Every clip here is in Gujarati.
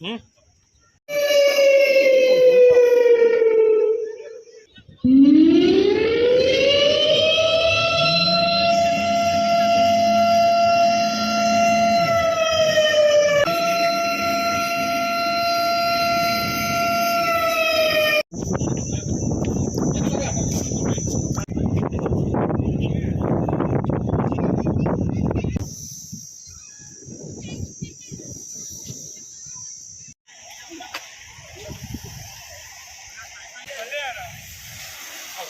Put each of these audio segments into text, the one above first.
Hmm?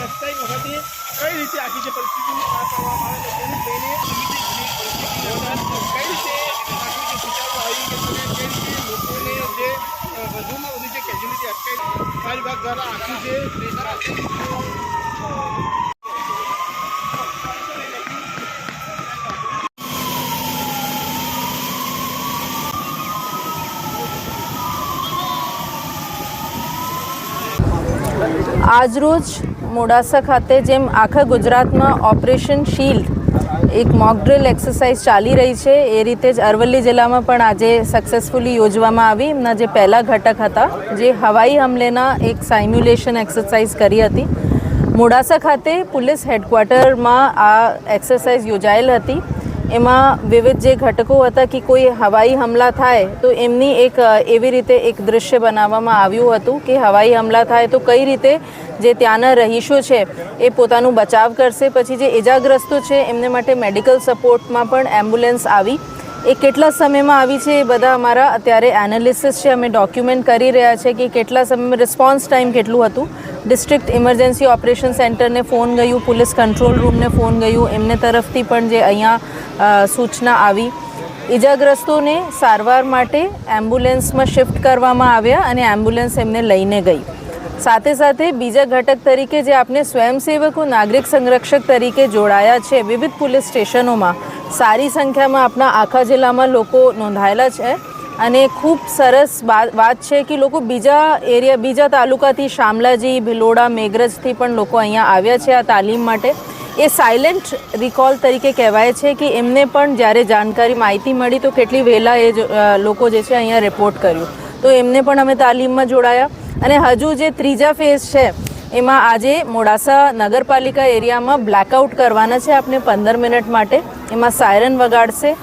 આવે વખતે કઈ રીતે આખી જે પરિસ્થિતિને પાર આવે છે કઈ રીતે લોકોને જે વધુમાં વધુ જે આજરોજ મોડાસા ખાતે જેમ આખા ગુજરાતમાં ઓપરેશન શીલ્ડ, એક મોકડ્રિલ એક્સરસાઇઝ ચાલી રહી છે, એ રીતે જ અરવલ્લી જિલ્લામાં પણ આજે સક્સેસફુલી યોજવામાં આવી. એમના જે પહેલા ઘટક હતા, જે હવાઈ હમલેના એક સાઇમ્યુલેશન એક્સરસાઇઝ કરી હતી. મોડાસા ખાતે પોલીસ હેડક્વાર્ટરમાં આ એક્સરસાઇઝ યોજાયેલ હતી. એમાં વિવિધ જે ઘટકો હતા કે કોઈ હવાઈ હમલા થાય, તો એમની એક એવી રીતે એક દૃશ્ય બનાવવામાં આવ્યું હતું કે હવાઈ હમલા થાય તો કઈ રીતે જે ત્યાંના રહીશો છે એ પોતાનું બચાવ કરશે. પછી જે ઇજાગ્રસ્તો છે એમને માટે મેડિકલ સપોર્ટમાં પણ એમ્બ્યુલન્સ આવી. એ કેટલા સમયમાં આવી છે એ બધા અમારા અત્યારે એનાલિસિસ છે. અમે ડોક્યુમેન્ટ કરી રહ્યા છે કે કેટલા સમયમાં રિસ્પોન્સ ટાઈમ કેટલું હતું. ડિસ્ટ્રિક્ટ ઇમરજન્સી ઓપરેશન સેન્ટરને ફોન ગયું, પોલીસ કંટ્રોલ રૂમને ફોન ગયું, એમને તરફથી પણ જે અહીંયા સૂચના આવી. ઈજાગ્રસ્તોને સારવાર માટે એમ્બ્યુલન્સમાં શિફ્ટ કરવામાં આવ્યા અને એમ્બ્યુલન્સ એમને લઈને ગઈ. સાથે સાથે બીજા ઘટક તરીકે જે આપણે સ્વયંસેવકો, નાગરિક સંરક્ષક તરીકે જોડાયા છે, વિવિધ પોલીસ સ્ટેશનોમાં સારી સંખ્યામાં આપણા આખા જિલ્લામાં લોકો નોંધાયેલા છે અને ખૂબ સરસ વાત છે કે લોકો બીજા એરિયા, બીજા તાલુકાથી શામલાજી, ભિલોડા, મેઘરજથી પણ લોકો અહીંયા આવ્યા છે આ તાલીમ માટે. એ સાયલેન્ટ રિકોલ તરીકે કહેવાય છે કે એમને પણ જ્યારે જાણકારી માહિતી મળી તો કેટલી વહેલા એ લોકો જે છે અહીંયા રિપોર્ટ કર્યું. તો એમને પણ અમે તાલીમમાં જોડાયા. અને હજુ જે ત્રીજા ફેઝ છે, એમાં આજે મોડાસા નગરપાલિકા એરિયામાં બ્લેકઆઉટ કરવાના છે આપણે પંદર મિનિટ માટે. એમાં સાયરન વગાડશે,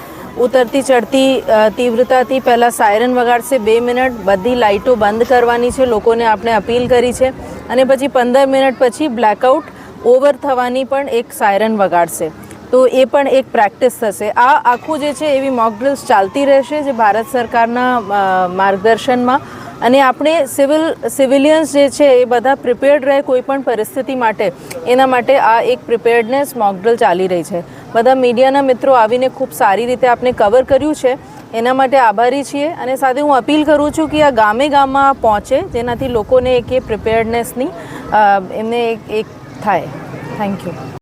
ઉતરતી ચડતી તીવ્રતાથી પહેલાં સાયરન વગાડશે બે મિનિટ, બધી લાઇટો બંધ કરવાની છે, લોકોને આપણે અપીલ કરી છે. અને પછી પંદર મિનિટ પછી બ્લેકઆઉટ ઓવર થવાની પણ એક સાયરન વગાડશે. તો એ પણ એક પ્રેક્ટિસ થશે. આ આખું જે છે એવી મોક ડ્રિલ્સ ચાલતી રહેશે જે ભારત સરકારના માર્ગદર્શનમાં. અને આપણે સિવિલ સિવિલિયન્સ જે છે એ બધા પ્રિપેર્ડ રહે કોઈ પણ પરિસ્થિતિ માટે. એના માટે આ એક પ્રિપેર્ડનેસ મોક ચાલી રહી છે. બધા મીડિયાના મિત્રો આવીને ખૂબ સારી રીતે આપણે કવર કર્યું છે. એના માટે આભારી છીએ. અને સાથે હું અપીલ કરું છું કે આ ગામે ગામમાં પહોંચે. જેનાથી લોકોને એક એ પ્રિપેર્ડનેસની એમને એક એક થાય થેન્ક યુ